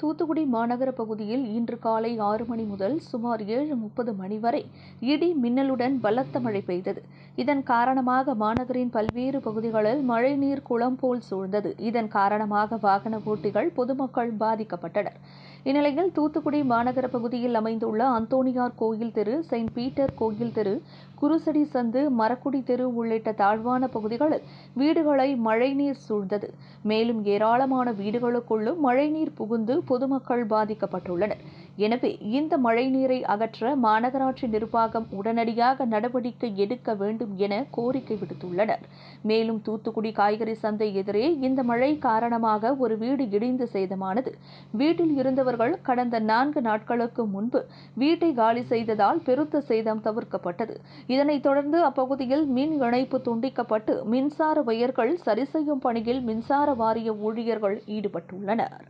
தூத்துக்குடி மாநகர பகுதியில் இன்று காலை ஆறு மணி முதல் சுமார் ஏழு முப்பது மணி வரை இடி மின்னலுடன் பலத்த மழை பெய்தது. இதன் காரணமாக மாநகரின் பல்வேறு பகுதிகளில் மழைநீர் குளம் போல் சூழ்ந்தது. இதன் காரணமாக வாகன ஓட்டிகள் பொதுமக்கள் பாதிக்கப்பட்டனர். இந்நிலையில் தூத்துக்குடி மாநகர பகுதியில் அமைந்துள்ள அந்தோணியார் கோயில் தெரு செயின்ட் பீட்டர் கோயில் தெரு குருசடி சந்து மரக்குடி தெரு உள்ளிட்ட தாழ்வான பகுதிகளில் வீடுகளை மழைநீர் சூழ்ந்தது. மேலும் ஏராளமான வீடுகளுக்குள்ளும் மழைநீர் புகுந்து பொதுமக்கள் பாதிக்கப்பட்டுள்ளனர். எனவே இந்த மழைநீரை அகற்ற மாநகராட்சி நிர்வாகம் உடனடியாக நடவடிக்கை எடுக்க வேண்டும் என கோரிக்கை விடுத்துள்ளனர். மேலும் தூத்துக்குடி காய்கறி சந்தை எதிரே இந்த மழை காரணமாக ஒரு வீடு இடிந்து சேதமானது. வீட்டில் இருந்தவர்கள் கடந்த நான்கு நாட்களுக்கு முன்பு வீட்டை காலி செய்ததால் பெருத்த சேதம் தவிர்க்கப்பட்டது. இதனைத் தொடர்ந்து அப்பகுதியில் மின் இணைப்பு துண்டிக்கப்பட்டு மின்சார வயர்கள் சரி செய்யும் பணியில் மின்சார வாரிய ஊழியர்கள் ஈடுபட்டுள்ளனர்.